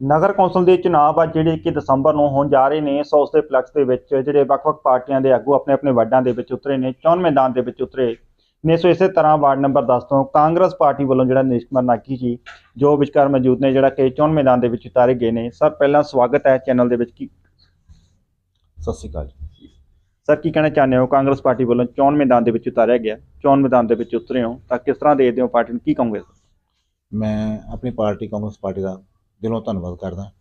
ਨਗਰ council ਦੇ ਚੁਣਾਵ ਆ ਜਿਹੜੇ ਕਿ ਦਸੰਬਰ ਨੂੰ ਹੋਣ ਜਾ ਰਹੇ ਨੇ ਸੋ ਉਸ ਦੇ ਪਲਕਸ ਦੇ ਵਿੱਚ ਜਿਹੜੇ ਵੱਖ-ਵੱਖ ਪਾਰਟੀਆਂ ਦੇ ਆਗੂ ਆਪਣੇ ਆਪਣੇ ਵਾਰਡਾਂ ਦੇ ਵਿੱਚ ਉਤਰੇ ਨੇ ਚੋਣ ਮੈਦਾਨ ਦੇ ਵਿੱਚ ਉਤਰੇ ਨੇ ਸੋ ਇਸੇ ਤਰ੍ਹਾਂ ਵਾਰਡ ਨੰਬਰ 10 ਤੋਂ ਕਾਂਗਰਸ ਪਾਰਟੀ ਵੱਲੋਂ ਜਿਹੜਾ ਨਿਸ਼ ਕੁਮਾਰ ਨਾਗੀ ਜੀ ਜੋ ਵਿਚਕਾਰ ਮੌਜੂਦ ਨੇ ਜਿਹੜਾ ਕਿ ਚੋਣ ਮੈਦਾਨ ਦੇ ਵਿੱਚ ਉਤਾਰੇ ਗਏ ਨੇ। ਸਰ ਪਹਿਲਾਂ ਸਵਾਗਤ ਹੈ ਚੈਨਲ ਦੇ ਵਿੱਚ ਕੀ ਸਤਿ ਸ਼੍ਰੀ ਅਕਾਲ ਜੀ। ਸਰ ਕੀ ਕਹਿਣਾ ਚਾਹੁੰਦੇ ਹੋ? ਕਾਂਗਰਸ ਪਾਰਟੀ ਵੱਲੋਂ ਚੋਣ ਮੈਦਾਨ ਦੇ ਵਿੱਚ ਉਤਾਰਿਆ ਗਿਆ। ਚੋਣ ਮੈਦਾਨ ਦੇ ਵਿੱਚ ਉਤਰੇ ਹੋ ਤਾਂ ਕਿਸ ਤਰ੍ਹਾਂ ਦੇਖਦੇ ਹੋ? ਪਾਰਟੀ ਨੂੰ ਕੀ ਕਹੋਗੇ? ਮੈਂ ਆਪਣੀ ਪਾਰਟੀ ਕਾਂਗਰਸ ਪਾਰਟੀ ਦਾ ਦਿਲੋਂ ਧੰਨਵਾਦ ਕਰਦਾ।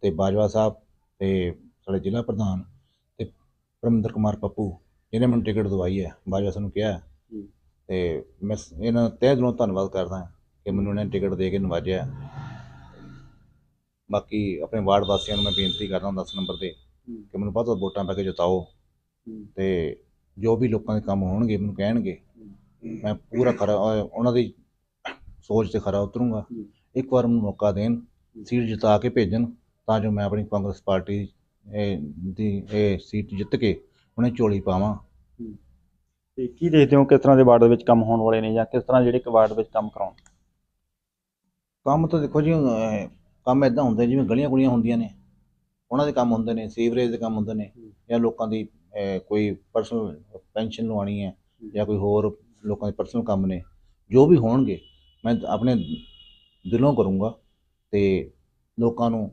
ਤੇ ਬਾਜਵਾ ਸਾਹਿਬ ਤੇ ਸਾਡੇ ਜ਼ਿਲ੍ਹਾ ਪ੍ਰਧਾਨ ਤੇ ਪਰਮਿੰਦਰ ਕੁਮਾਰ ਪੱਪੂ ਜਿਹਨੇ ਮੈਨੂੰ ਟਿਕਟ ਦਵਾਈ ਹੈ ਬਾਜਵਾ ਸਾਨੂੰ ਕਿਹਾ। ਤੇ ਮੈਂ ਇਹਨਾਂ ਤਹਿ ਦਿਲੋਂ ਧੰਨਵਾਦ ਕਰਦਾ ਕਿ ਮੈਨੂੰ ਇਹਨਾਂ ਨੇ ਟਿਕਟ ਦੇ ਕੇ ਨਵਾਜਿਆ ਬਾਕੀ ਆਪਣੇ ਵਾਰਡ ਵਾਸੀਆਂ ਨੂੰ ਮੈਂ ਬੇਨਤੀ ਕਰਦਾ 10 ਨੰਬਰ ਤੇ ਕਿ ਮੈਨੂੰ ਵੱਧ ਤੋਂ ਵੱਧ ਵੋਟਾਂ ਪਾ ਕੇ ਜਿਤਾਓ। ਤੇ ਜੋ ਵੀ ਲੋਕਾਂ ਦੇ ਕੰਮ ਹੋਣਗੇ ਮੈਨੂੰ ਕਹਿਣਗੇ। ਮੈਂ ਪੂਰਾ ਖਰਾ ਉਹਨਾਂ ਦੀ ਸੋਚ ਤੇ ਖਰਾ ਉਤਰੂੰਗਾ। ਇੱਕ ਵਾਰ ਮੈਨੂੰ ਮੌਕਾ ਦੇਣ। ਸੀਟ ਜਿਤਾ ਕੇ ਭੇਜਣ ਤਾਂ ਜੋ ਮੈਂ ਆਪਣੀ ਕਾਂਗਰਸ ਪਾਰਟੀ ਦੀ ਇਹ ਸੀਟ ਜਿੱਤ ਕੇ ਉਹਨੇ ਝੋਲੀ ਪਾਵਾਂ। ਤੇ ਕੀ ਦੇਖਦੇ ਹੋ ਕਿਸ ਤਰ੍ਹਾਂ ਦੇ ਵਾਰਡ ਦੇ ਵਿੱਚ ਕੰਮ ਹੋਣ ਵਾਲੇ ਨੇ ਜਾਂ ਕਿਸ ਤਰ੍ਹਾਂ ਜਿਹੜੇ ਵਾਰਡ ਵਿੱਚ ਕੰਮ ਕਰਾਉਣ? ਕੰਮ ਤਾਂ ਦੇਖੋ ਜੀ ਕੰਮ ਇਦਾਂ ਹੁੰਦੇ ਜਿਵੇਂ ਗਲੀਆਂ ਗੁਲੀਆਂ ਹੁੰਦੀਆਂ ਨੇ ਉਹਨਾਂ ਦੇ ਕੰਮ ਹੁੰਦੇ ਨੇ ਸੀਵਰੇਜ ਦੇ ਕੰਮ ਹੁੰਦੇ ਨੇ ਜਾਂ ਲੋਕਾਂ ਦੀ ਕੋਈ ਪਰਸਨਲ ਪੈਨਸ਼ਨ ਲਵਾਉਣੀ ਹੈ ਜਾਂ ਕੋਈ ਹੋਰ ਲੋਕਾਂ ਦੇ ਪਰਸਨਲ ਕੰਮ ਨੇ ਜੋ ਵੀ ਹੋਣਗੇ ਮੈਂ ਆਪਣੇ ਦਿਲੋਂ ਕਰੂੰਗਾ। ਤੇ ਲੋਕਾਂ ਨੂੰ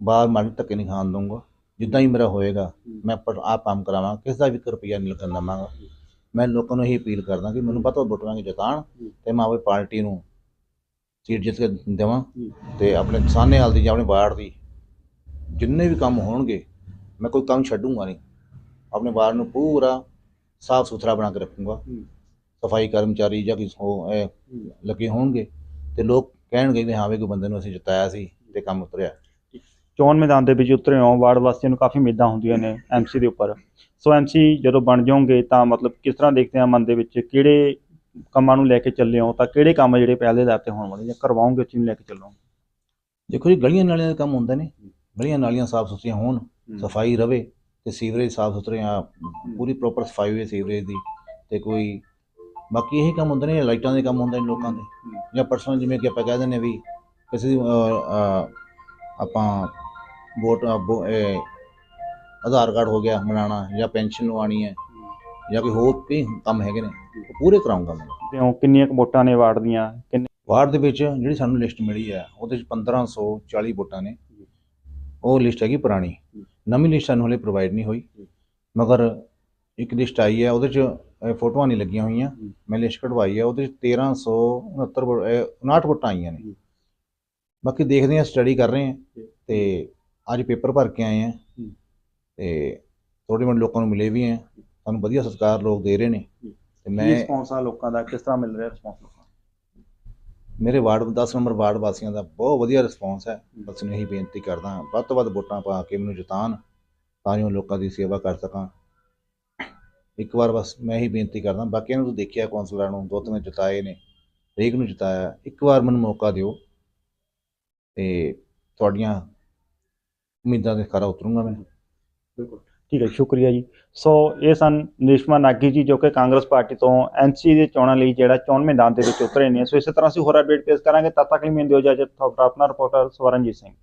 ਬਾਹਰ ਮਾਰੀ ਧੱਕੇ ਨਹੀਂ ਖਾਣ ਦਊਂਗਾ। ਜਿੱਦਾਂ ਹੀ ਮੇਰਾ ਹੋਏਗਾ ਮੈਂ ਆਪ ਕੰਮ ਕਰਾਵਾਂ ਕਿਸ ਦਾ ਵੀ ਇੱਕ ਰੁਪਈਆ ਨਹੀਂ ਲੱਗਣ ਦੇਵਾਂਗਾ। ਮੈਂ ਲੋਕਾਂ ਨੂੰ ਇਹ ਅਪੀਲ ਕਰਦਾ ਕਿ ਮੈਨੂੰ ਪਤਾ ਵੋਟਾਂ ਕੇ ਜਿਤਾਣ ਤੇ ਮੈਂ ਆਪਣੀ ਪਾਰਟੀ ਨੂੰ ਸੀਟ ਜਿੱਤ ਕੇ ਦੇਵਾਂ ਤੇ ਆਪਣੇ ਸਾਹਨੇ ਹਾਲ ਦੀ ਜਾਂ ਆਪਣੇ ਵਾਰਡ ਦੀ ਜਿੰਨੇ ਵੀ ਕੰਮ ਹੋਣਗੇ ਮੈਂ ਕੋਈ ਕੰਮ ਛੱਡੂੰਗਾ ਨਹੀਂ। ਆਪਣੇ ਵਾਰਡ ਨੂੰ ਪੂਰਾ ਸਾਫ਼ ਸੁਥਰਾ ਬਣਾ ਕੇ ਰੱਖੂੰਗਾ। ਸਫ਼ਾਈ ਕਰਮਚਾਰੀ ਜਾਂ ਕਿਸੇ ਹੋ। ਲੱਗੇ ਹੋਣਗੇ ਤੇ ਲੋਕ ਕਹਿਣਗੇ ਵੀ ਹਾਂ ਵੀ ਕੋਈ ਬੰਦੇ ਨੂੰ ਅਸੀਂ ਜਿਤਾਇਆ ਸੀ ਤੇ ਕੰਮ ਉਤਰਿਆ। ਚੋਣ ਮੈਦਾਨ ਦੇ ਵਿੱਚ ਉਤਰੇ ਹੋ ਵਾਰਡ ਵਾਸੀਆਂ ਨੂੰ ਕਾਫੀ ਉਮੀਦਾਂ ਹੁੰਦੀਆਂ ਨੇ ਐਮਸੀ ਦੇ ਉੱਪਰ। ਸੋ ਐਮਸੀ ਜਦੋਂ ਬਣ ਜਾਓਗੇ ਤਾਂ ਮਤਲਬ ਕਿਸ ਤਰ੍ਹਾਂ ਦੇਖਦੇ ਆ ਮਨ ਦੇ ਵਿੱਚ? ਕਿਹੜੇ ਕੰਮਾਂ ਨੂੰ ਲੈ ਕੇ ਚੱਲੇ ਹੋ ਤਾਂ ਕਿਹੜੇ ਕੰਮ ਜਿਹੜੇ ਪਹਿਲੇ ਆਧਾਰ ਤੇ ਹੋਣ ਵਾਲੇ ਜਾਂ ਕਰਵਾਓਗੇ ਚੀਜ਼ ਲੈ ਕੇ ਚੱਲੋਗੇ ਦੇਖੋ ਜੀ ਗਲੀਆਂ ਨਾਲੀਆਂ ਦੇ ਕੰਮ ਹੁੰਦੇ ਨੇ। ਗਲੀਆਂ ਨਾਲੀਆਂ ਸਾਫ਼ ਸੁਥਰੀਆਂ ਹੋਣ ਸਫ਼ਾਈ ਰਵੇ ਤੇ ਸੀਵਰੇਜ ਸਾਫ਼ ਸੁਥਰੇ ਆ ਪੂਰੀ ਪ੍ਰੋਪਰ ਸਫ਼ਾਈ ਹੋਵੇ ਸੀਵਰੇਜ ਦੀ ਤੇ ਕੋਈ ਬਾਕੀ ਇਹੀ ਕੰਮ ਹੁੰਦੇ ਨੇ ਲਾਈਟਾਂ ਦੇ ਕੰਮ ਹੁੰਦੇ ਨੇ ਲੋਕਾਂ ਦੇ ਜਾਂ ਪਰਸਨਲ ਜਿਵੇਂ ਕਿ ਆਪਾਂ ਕਹਿ ਦਿੰਦੇ ਵੀ ਕਿਸੇ ਦੀ ਆਪਾਂ ਵੋਟ ਵੋ- ਆਧਾਰ ਕਾਰਡ ਹੋ ਗਿਆ ਬਣਾਉਣਾ ਜਾਂ ਪੈਨਸ਼ਨ ਲਵਾਉਣੀ ਹੈ ਜਾਂ ਕੋਈ ਹੋਰ ਕਈ ਕੰਮ ਹੈਗੇ ਨੇ ਉਹ ਪੂਰੇ ਕਰਾਉਂਗਾ ਮੈਂ। ਤੇ ਉਹ ਕਿੰਨੀਆਂ ਕੁ ਵੋਟਾਂ ਨੇ ਵਾਰਡ ਦੀਆਂ? ਕਿੰਨੇ ਵਾਰਡ ਦੇ ਵਿੱਚ ਜਿਹੜੀ ਸਾਨੂੰ ਲਿਸਟ ਮਿਲੀ ਹੈ ਉਹਦੇ ਵਿੱਚ 1540 ਵੋਟਾਂ ਨੇ। ਉਹ ਲਿਸਟ ਹੈਗੀ ਪੁਰਾਣੀ। ਨਵੀਂ ਲਿਸਟ ਸਾਨੂੰ ਹਲੇ ਪ੍ਰੋਵਾਈਡ ਨਹੀਂ ਹੋਈ। ਮਗਰ ਇੱਕ ਲਿਸਟ ਆਈ ਹੈ ਉਹਦੇ 'ਚ ਅਹ, ਫੋਟੋਆਂ ਨਹੀਂ ਲੱਗੀਆਂ ਹੋਈਆਂ। ਮੈਂ ਲਿਸਟ ਕਢਵਾਈ ਹੈ ਉਹਦੇ 'ਚ 1369 ਵੋ- ਅਹ, 59 ਵੋਟਾਂ ਆਈਆਂ ਨੇ। ਬਾਕੀ ਦੇਖਦੇ ਹਾਂ ਸਟੱਡੀ ਕਰ ਰਹੇ ਹਾਂ। ਤੇ ਅੱਜ ਪੇਪਰ ਭਰ ਕੇ ਆਏ ਹਾਂ। ਤੇ ਥੋੜੇ ਬਹੁਤ ਲੋਕਾਂ ਨੂੰ ਮਿਲੇ ਵੀ ਹੈ। ਸਾਨੂੰ ਵਧੀਆ ਸਤਿਕਾਰ ਲੋਕ ਦੇ ਰਹੇ ਨੇ। ਤੇ ਮੈਂ ਰਿਸਪੌਂਸ ਆ ਲੋਕਾਂ ਦਾ? ਕਿਸ ਤਰ੍ਹਾਂ ਮਿਲ ਰਿਹਾ ਰਿਸਪੌਂਸ ਮੇਰੇ ਵਾਰਡ 10 ਨੰਬਰ ਵਾਰਡ ਵਾਸੀਆਂ ਦਾ ਬਹੁਤ ਵਧੀਆ ਰਿਸਪੌਂਸ ਹੈ। ਬਸ ਨੂੰ ਇਹੀ ਬੇਨਤੀ ਕਰਦਾ ਹਾਂ ਵੱਧ ਤੋਂ ਵੱਧ ਵੋਟਾਂ ਪਾ ਕੇ ਮੈਨੂੰ ਜਿਤਾਣ ਤਾਂ ਜੋ ਲੋਕਾਂ ਦੀ ਸੇਵਾ ਕਰ ਸਕਾਂ। ਇੱਕ ਵਾਰ ਬਸ ਮੈਂ ਇਹੀ ਬੇਨਤੀ ਕਰਦਾ, ਬਾਕੀਆਂ ਨੂੰ ਤਾਂ ਦੇਖਿਆ ਕੌਂਸਲਰਾਂ ਨੂੰ ਦੋ ਤਿੰਨ ਜਿਤਾਏ ਨੇ, ਹਰੇਕ ਨੂੰ ਜਿਤਾਇਆ, ਇੱਕ ਵਾਰ ਮੈਨੂੰ ਮੌਕਾ ਦਿਓ ਤੇ ਤੁਹਾਡੀਆਂ ਉਮੀਦਾਂ ਦੇ ਖਰਾ ਉਤਰੂੰਗਾ ਮੈਂ। ਬਿਲਕੁਲ। ਠੀਕ ਹੈ ਸ਼ੁਕਰੀਆ ਜੀ। ਸੋ ਇਹ ਸਨ ਨਿਸ਼ਮਾ ਨਾਗੀ ਜੀ, ਜੋ ਕਿ ਕਾਂਗਰਸ ਪਾਰਟੀ ਤੋਂ ਐਨਸੀ ਦੇ ਚੋਣਾਂ ਲਈ ਜਿਹੜਾ ਚੋਣ ਮੈਦਾਨ ਦੇ ਵਿੱਚ ਉਤਰੇ ਨੇ। ਸੋ ਇਸੇ ਤਰ੍ਹਾਂ ਅਸੀਂ ਹੋਰ ਅਪਡੇਟ ਪੇਸ਼ ਕਰਾਂਗੇ। ਤਦ ਤੱਕ ਲਈ ਮੈਨੂੰ ਦਿਓ ਇਜਾਜ਼ਤ। ਤੁਹਾਡਾ ਆਪਣਾ ਰਿਪੋਰਟਰ ਸਵਰਨਜੀਤ ਸਿੰਘ।